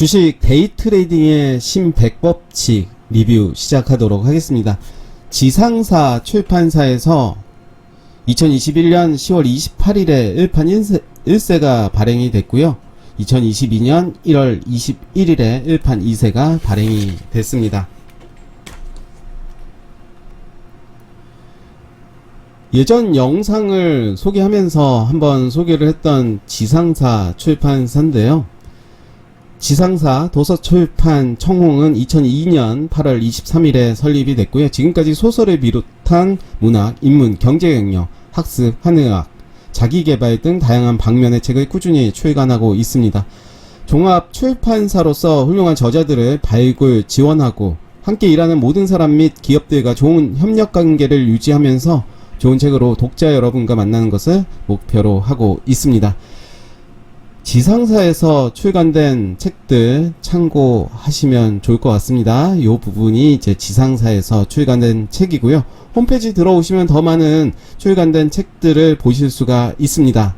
주식 데이 트레이딩의 신백법칙 리뷰 시작하도록 하겠습니다. 지상사 출판사에서 2021년 10월 28일에 1판 1세, 가 발행이 됐고요. 2022년 1월 21일에 1판 2세가 발행이 됐습니다. 예전 영상을 소개하면서 한번 소개를 했던 지상사 출판사인데요. 지상사 도서출판 청홍은 2002년 8월 23일에 설립이 됐고요. 지금까지 소설을 비롯한 문학, 인문, 경제경영, 학습, 한의학, 자기개발 등 다양한 방면의 책을 꾸준히 출간하고 있습니다. 종합 출판사로서 훌륭한 저자들을 발굴, 지원하고 함께 일하는 모든 사람 및 기업들과 좋은 협력 관계를 유지하면서 좋은 책으로 독자 여러분과 만나는 것을 목표로 하고 있습니다. 지상사에서 출간된 책들 참고하시면 좋을 것 같습니다. 이 부분이 이제 지상사에서 출간된 책이고요. 홈페이지 들어오시면 더 많은 출간된 책들을 보실 수가 있습니다.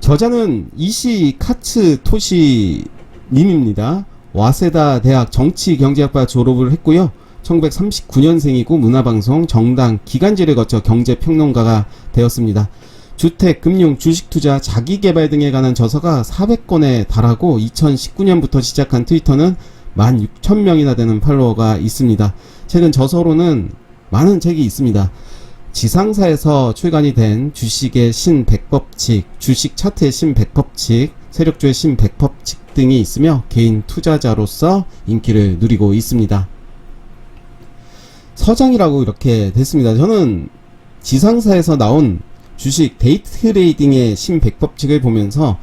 저자는 이시 카츠 토시 님입니다. 와세다 대학 정치경제학과 졸업을 했고요. 1939년생이고 문화방송, 정당, 기간지를 거쳐 경제평론가가 되었습니다. 주택, 금융, 주식 투자, 자기 개발 등에 관한 저서가 400건에 달하고 2019년부터 시작한 트위터는 16,000명이나 되는 팔로워가 있습니다. 최근 저서로는 많은 책이 있습니다. 지상사에서 출간이 된 주식의 신 100법칙, 주식 차트의 신 100법칙, 세력주의 신 100법칙 등이 있으며 개인 투자자로서 인기를 누리고 있습니다. 서장이라고 이렇게 됐습니다. 저는 지상사에서 나온 주식 데이 트레이딩의 신백법칙을 보면서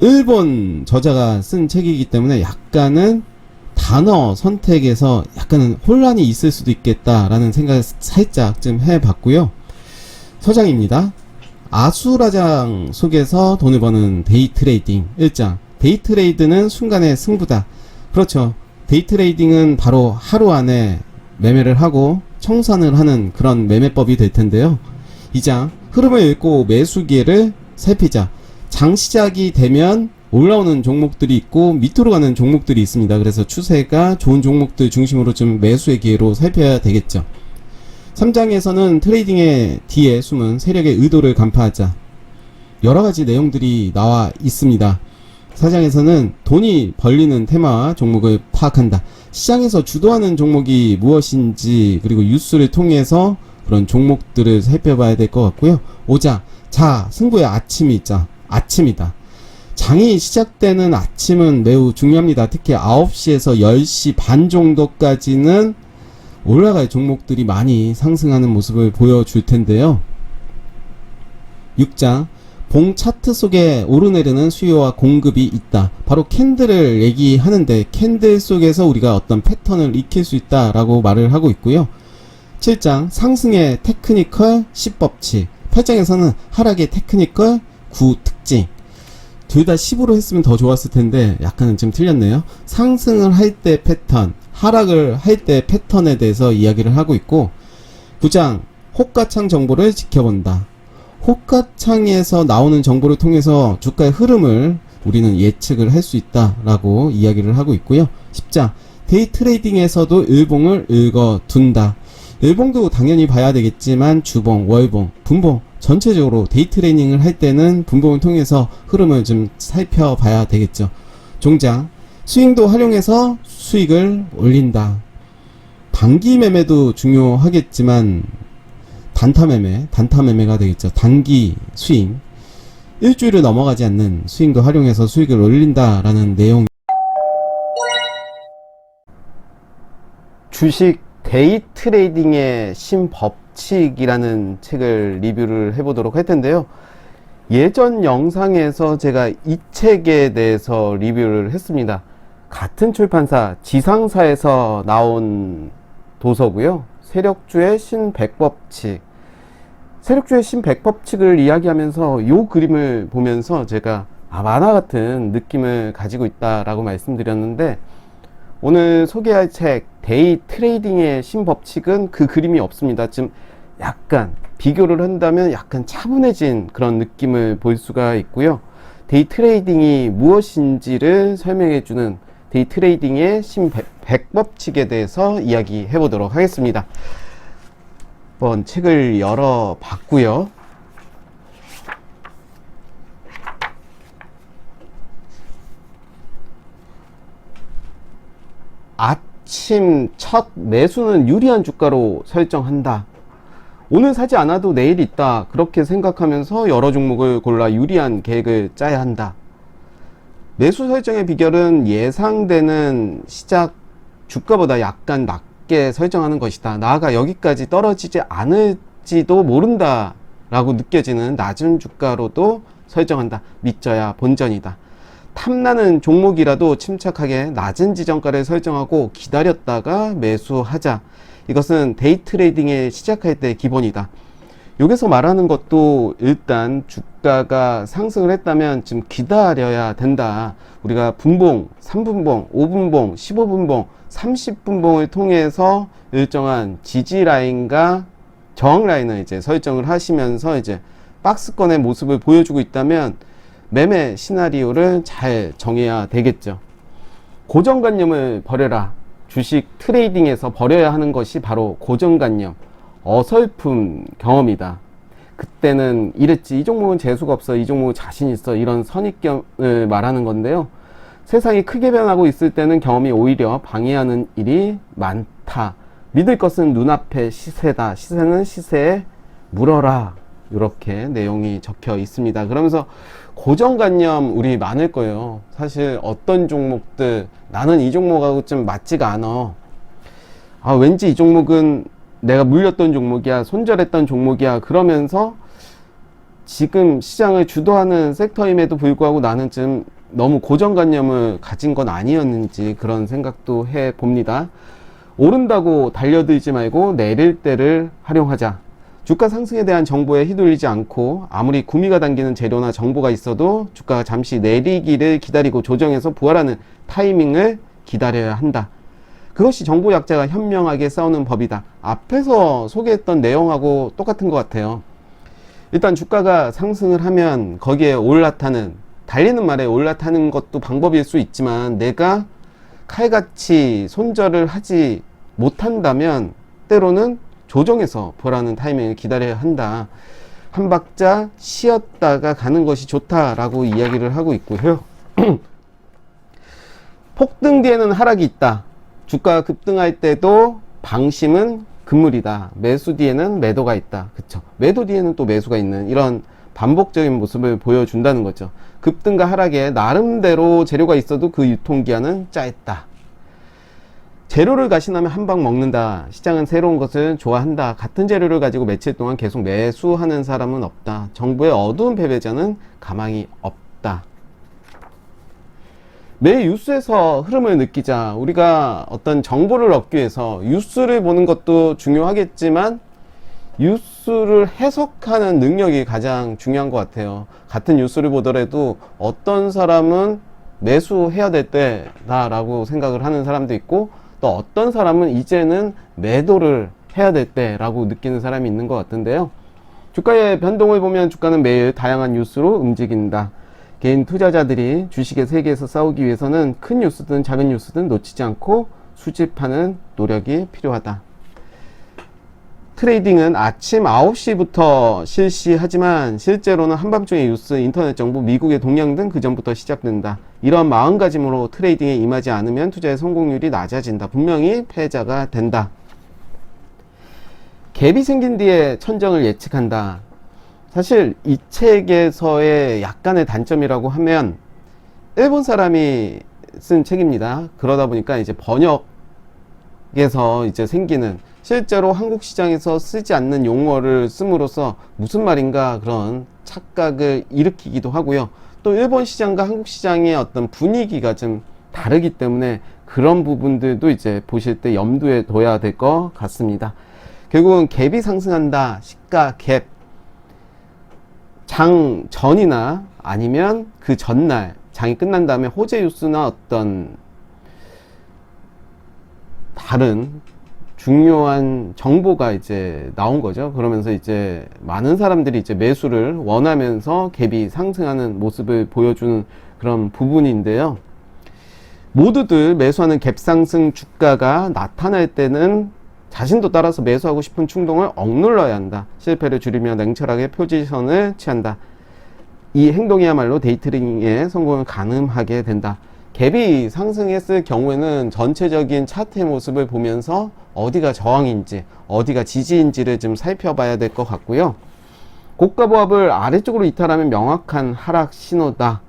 일본 저자가 쓴 책이기 때문에 약간은 단어 선택에서 약간은 혼란이 있을 수도 있겠다라는 생각을 살짝 좀 해봤고요. 서장입니다. 아수라장 속에서 돈을 버는 데이 트레이딩 1장. 데이 트레이드는 순간의 승부다. 그렇죠. 데이 트레이딩은 바로 하루 안에 매매를 하고 청산을 하는 그런 매매법이 될 텐데요. 2장 흐름을 읽고 매수 기회를 살피자. 장 시작이 되면 올라오는 종목들이 있고 밑으로 가는 종목들이 있습니다. 그래서 추세가 좋은 종목들 중심으로 좀 매수의 기회로 살펴야 되겠죠. 3장에서는 트레이딩의 뒤에 숨은 세력의 의도를 간파하자. 여러 가지 내용들이 나와 있습니다. 4장에서는 돈이 벌리는 테마와 종목을 파악한다. 시장에서 주도하는 종목이 무엇인지 그리고 뉴스를 통해서 그런 종목들을 살펴봐야 될 것 같고요. 5장 자 승부의 아침이 있자 아침이다. 장이 시작되는 아침은 매우 중요합니다. 특히 9시에서 10시 반 정도까지는 올라갈 종목들이 많이 상승하는 모습을 보여줄 텐데요. 6장 봉 차트 속에 오르내리는 수요와 공급이 있다. 바로 캔들을 얘기하는데 캔들 속에서 우리가 어떤 패턴을 익힐 수 있다라고 말을 하고 있고요. 7장 상승의 테크니컬 10법칙 8장에서는 하락의 테크니컬 9 특징 둘 다 10으로 했으면 더 좋았을 텐데 약간은 좀 틀렸네요. 상승을 할 때 패턴, 하락을 할 때 패턴에 대해서 이야기를 하고 있고 9장 호가창 정보를 지켜본다. 호가창에서 나오는 정보를 통해서 주가의 흐름을 우리는 예측을 할 수 있다라고 이야기를 하고 있고요. 10장 데이 트레이딩에서도 일봉을 읽어둔다. 일봉도 당연히 봐야 되겠지만 주봉, 월봉, 분봉 전체적으로 데이 트레이닝을 할 때는 분봉을 통해서 흐름을 좀 살펴봐야 되겠죠. 종장 스윙도 활용해서 수익을 올린다. 단기 매매도 중요하겠지만 단타 매매, 단타 매매가 되겠죠. 단기 스윙. 일주일을 넘어가지 않는 스윙도 활용해서 수익을 올린다라는 내용. 주식 데이 트레이딩의 신법칙이라는 책을 리뷰를 해보도록 할 텐데요. 예전 영상에서 제가 이 책에 대해서 리뷰를 했습니다. 같은 출판사 지상사에서 나온 도서고요. 세력주의 신백법칙. 세력주의 신백법칙을 이야기하면서 요 그림을 보면서 제가 아, 만화 같은 느낌을 가지고 있다라고 말씀드렸는데 오늘 소개할 책 데이 트레이딩의 신법칙은 그 그림이 없습니다. 지금 약간 비교를 한다면 약간 차분해진 그런 느낌을 볼 수가 있고요. 데이 트레이딩이 무엇인지를 설명해 주는 데이 트레이딩의 신백법칙에 대해서 이야기해 보도록 하겠습니다. 한번 책을 열어 봤고요. 아침 첫 매수는 유리한 주가로 설정한다. 오늘 사지 않아도 내일 있다. 그렇게 생각하면서 여러 종목을 골라 유리한 계획을 짜야 한다. 매수 설정의 비결은 예상되는 시작 주가보다 약간 낮게 설정하는 것이다. 나아가 여기까지 떨어지지 않을지도 모른다. 라고 느껴지는 낮은 주가로도 설정한다. 믿져야 본전이다. 탐나는 종목이라도 침착하게 낮은 지정가를 설정하고 기다렸다가 매수하자. 이것은 데이 트레이딩에 시작할 때 기본이다. 여기서 말하는 것도 일단 주가가 상승을 했다면 좀 기다려야 된다. 우리가 분봉, 3분봉, 5분봉, 15분봉, 30분봉을 통해서 일정한 지지 라인과 저항 라인을 이제 설정을 하시면서 이제 박스권의 모습을 보여주고 있다면 매매 시나리오를 잘 정해야 되겠죠. 고정관념을 버려라. 주식 트레이딩에서 버려야 하는 것이 바로 고정관념, 어설픔 경험이다. 그때는 이랬지. 이 종목은 재수가 없어. 이 종목은 자신 있어. 이런 선입견을 말하는 건데요. 세상이 크게 변하고 있을 때는 경험이 오히려 방해하는 일이 많다. 믿을 것은 눈앞의 시세다. 시세는 시세에 물어라. 이렇게 내용이 적혀 있습니다. 그러면서 고정관념 우리 많을 거예요. 사실 어떤 종목들 나는 이 종목하고 좀 맞지가 않아. 아 왠지 이 종목은 내가 물렸던 종목이야, 손절했던 종목이야. 그러면서 지금 시장을 주도하는 섹터임에도 불구하고 나는 좀 너무 고정관념을 가진 건 아니었는지 그런 생각도 해 봅니다. 오른다고 달려들지 말고 내릴 때를 활용하자. 주가 상승에 대한 정보에 휘둘리지 않고 아무리 구미가 당기는 재료나 정보가 있어도 주가가 잠시 내리기를 기다리고 조정해서 부활하는 타이밍을 기다려야 한다. 그것이 정보 약자가 현명하게 싸우는 법이다. 앞에서 소개했던 내용하고 똑같은 것 같아요. 일단 주가가 상승을 하면 거기에 올라타는 달리는 말에 올라타는 것도 방법일 수 있지만 내가 칼같이 손절을 하지 못한다면 때로는 조정해서 보라는 타이밍을 기다려야 한다. 한 박자 쉬었다가 가는 것이 좋다라고 이야기를 하고 있고요. 폭등 뒤에는 하락이 있다. 주가가 급등할 때도 방심은 금물이다. 매수 뒤에는 매도가 있다. 그쵸. 매도 뒤에는 또 매수가 있는 이런 반복적인 모습을 보여준다는 거죠. 급등과 하락에 나름대로 재료가 있어도 그 유통기한은 짧다. 재료를 가신하면 한 방 먹는다. 시장은 새로운 것을 좋아한다. 같은 재료를 가지고 며칠 동안 계속 매수하는 사람은 없다. 정부의 어두운 패배자는 가망이 없다. 매 뉴스에서 흐름을 느끼자. 우리가 어떤 정보를 얻기 위해서 뉴스를 보는 것도 중요하겠지만 뉴스를 해석하는 능력이 가장 중요한 것 같아요. 같은 뉴스를 보더라도 어떤 사람은 매수해야 될 때다라고 생각을 하는 사람도 있고 또 어떤 사람은 이제는 매도를 해야 될 때라고 느끼는 사람이 있는 것 같은데요. 주가의 변동을 보면 주가는 매일 다양한 뉴스로 움직인다. 개인 투자자들이 주식의 세계에서 싸우기 위해서는 큰 뉴스든 작은 뉴스든 놓치지 않고 수집하는 노력이 필요하다. 트레이딩은 아침 9시부터 실시하지만 실제로는 한밤중에 뉴스, 인터넷 정보, 미국의 동향 등 그전부터 시작된다. 이런 마음가짐으로 트레이딩에 임하지 않으면 투자의 성공률이 낮아진다. 분명히 패자가 된다. 갭이 생긴 뒤에 천정을 예측한다. 사실 이 책에서의 약간의 단점이라고 하면 일본 사람이 쓴 책입니다. 그러다 보니까 이제 번역에서 이제 생기는 실제로 한국 시장에서 쓰지 않는 용어를 씀으로써 무슨 말인가 그런 착각을 일으키기도 하고요. 또 일본 시장과 한국 시장의 어떤 분위기가 좀 다르기 때문에 그런 부분들도 이제 보실 때 염두에 둬야 될 것 같습니다. 결국은 갭이 상승한다. 시가 갭. 장 전이나 아니면 그 전날 장이 끝난 다음에 호재 뉴스나 어떤 다른 중요한 정보가 이제 나온 거죠. 그러면서 이제 많은 사람들이 이제 매수를 원하면서 갭이 상승하는 모습을 보여주는 그런 부분인데요. 모두들 매수하는 갭 상승 주가가 나타날 때는 자신도 따라서 매수하고 싶은 충동을 억눌러야 한다. 실패를 줄이며 냉철하게 포지션을 취한다. 이 행동이야말로 데이트링의 성공을 가능하게 된다. 갭이 상승했을 경우에는 전체적인 차트의 모습을 보면서 어디가 저항인지, 어디가 지지인지를 좀 살펴봐야 될 것 같고요. 고가 보합을 아래쪽으로 이탈하면 명확한 하락 신호다.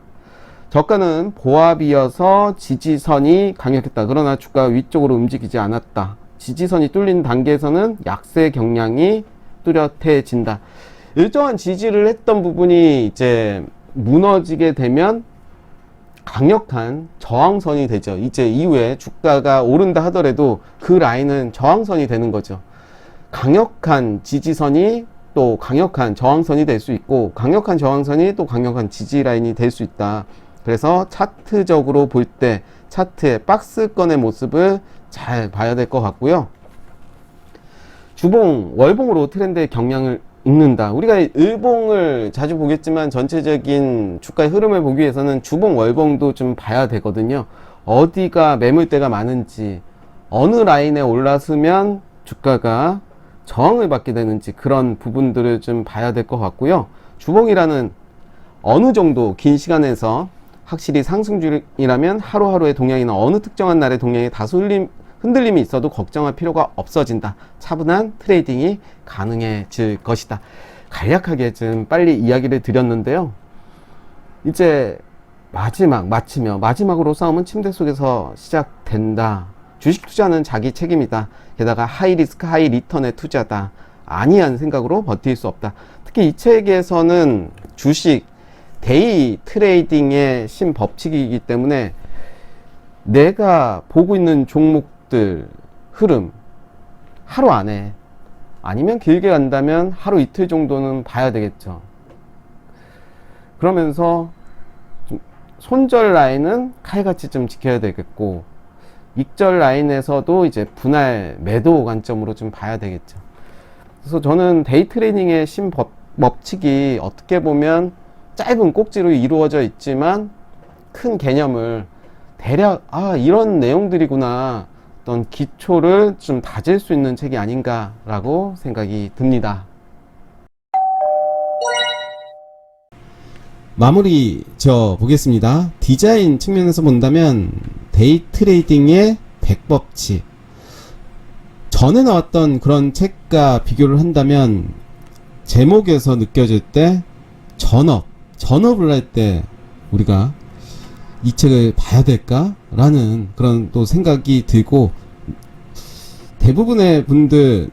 저가는 보합이어서 지지선이 강력했다. 그러나 주가가 위쪽으로 움직이지 않았다. 지지선이 뚫린 단계에서는 약세 경량이 뚜렷해진다. 일정한 지지를 했던 부분이 이제 무너지게 되면 강력한 저항선이 되죠. 이제 이후에 주가가 오른다 하더라도 그 라인은 저항선이 되는 거죠. 강력한 지지선이 또 강력한 저항선이 될 수 있고 강력한 저항선이 또 강력한 지지 라인이 될 수 있다. 그래서 차트적으로 볼 때 차트의 박스권의 모습을 잘 봐야 될 것 같고요. 주봉, 월봉으로 트렌드의 경향을 읽는다. 우리가 일봉을 자주 보겠지만 전체적인 주가의 흐름을 보기 위해서는 주봉, 월봉도 좀 봐야 되거든요. 어디가 매물대가 많은지, 어느 라인에 올라서면 주가가 저항을 받게 되는지 그런 부분들을 좀 봐야 될 것 같고요. 주봉이라는 어느 정도 긴 시간에서 확실히 상승줄이라면 하루하루의 동향이나 어느 특정한 날의 동향이 다소 흔들림, 흔들림이 있어도 걱정할 필요가 없어진다. 차분한 트레이딩이 가능해질 것이다. 간략하게 좀 빨리 이야기를 드렸는데요. 이제 마지막 마치며 마지막으로 싸움은 침대 속에서 시작된다. 주식 투자는 자기 책임이다. 게다가 하이 리스크 하이 리턴의 투자다. 아니한 생각으로 버틸 수 없다. 특히 이 책에서는 주식 데이 트레이딩의 신법칙이기 때문에 내가 보고 있는 종목 들 흐름 하루 안에 아니면 길게 간다면 하루 이틀 정도는 봐야 되겠죠. 그러면서 좀 손절 라인은 칼같이 좀 지켜야 되겠고 익절 라인에서도 이제 분할 매도 관점으로 좀 봐야 되겠죠. 그래서 저는 데이 트레이닝의 신법 법칙이 어떻게 보면 짧은 꼭지로 이루어져 있지만 큰 개념을 대략 아 이런 내용들이구나 어떤 기초를 좀 다질 수 있는 책이 아닌가라고 생각이 듭니다. 마무리 저 보겠습니다. 디자인 측면에서 본다면 데이 트레이딩의 100법칙 전에 나왔던 그런 책과 비교를 한다면 제목에서 느껴질 때 전업 전업을 할 때 우리가 이 책을 봐야 될까 라는 그런 또 생각이 들고 대부분의 분들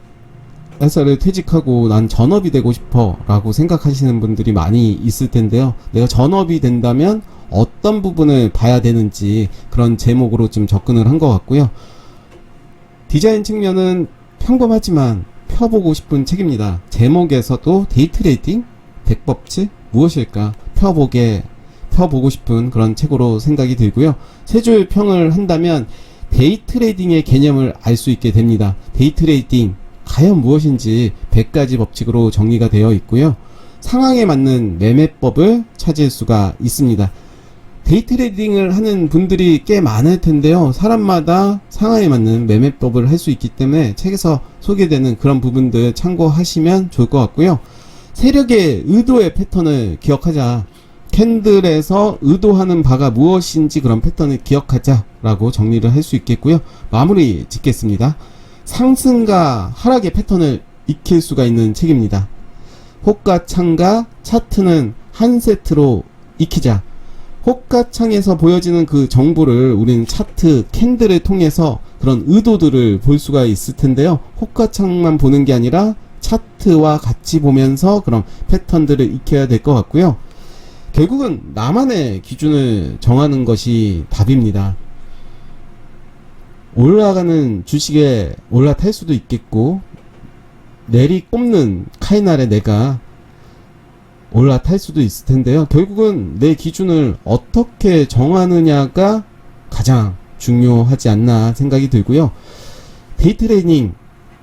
회사를 퇴직하고 난 전업이 되고 싶어 라고 생각하시는 분들이 많이 있을 텐데요. 내가 전업이 된다면 어떤 부분을 봐야 되는지 그런 제목으로 좀 접근을 한 것 같고요. 디자인 측면은 평범하지만 펴보고 싶은 책입니다. 제목에서도 데이트레이딩 100법칙 무엇일까 펴보게 펴보고 싶은 그런 책으로 생각이 들고요. 세 줄 평을 한다면 데이 트레이딩의 개념을 알 수 있게 됩니다. 데이 트레이딩 과연 무엇인지 100가지 법칙으로 정리가 되어 있고요. 상황에 맞는 매매법을 찾을 수가 있습니다. 데이 트레이딩을 하는 분들이 꽤 많을 텐데요. 사람마다 상황에 맞는 매매법을 할 수 있기 때문에 책에서 소개되는 그런 부분들 참고하시면 좋을 것 같고요. 세력의 의도의 패턴을 기억하자. 캔들에서 의도하는 바가 무엇인지 그런 패턴을 기억하자라고 정리를 할 수 있겠고요. 마무리 짓겠습니다. 상승과 하락의 패턴을 익힐 수가 있는 책입니다. 호가창과 차트는 한 세트로 익히자. 호가창에서 보여지는 그 정보를 우리는 차트, 캔들을 통해서 그런 의도들을 볼 수가 있을 텐데요. 호가창만 보는 게 아니라 차트와 같이 보면서 그런 패턴들을 익혀야 될 것 같고요. 결국은 나만의 기준을 정하는 것이 답입니다. 올라가는 주식에 올라탈 수도 있겠고, 내리 꼽는 카이날에 내가 올라탈 수도 있을 텐데요. 결국은 내 기준을 어떻게 정하느냐가 가장 중요하지 않나 생각이 들고요. 데이트레이닝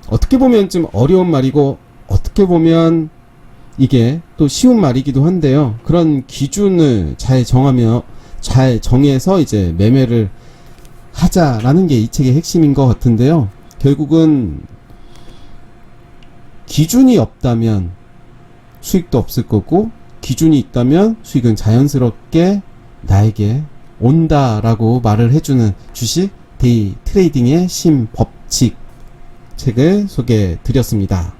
어떻게 보면 좀 어려운 말이고 어떻게 보면 이게 또 쉬운 말이기도 한데요. 그런 기준을 잘 정하며 잘 정해서 이제 매매를 하자라는 게 이 책의 핵심인 것 같은데요. 결국은 기준이 없다면 수익도 없을 거고 기준이 있다면 수익은 자연스럽게 나에게 온다라고 말을 해주는 주식 데이 트레이딩의 신법칙 책을 소개해 드렸습니다.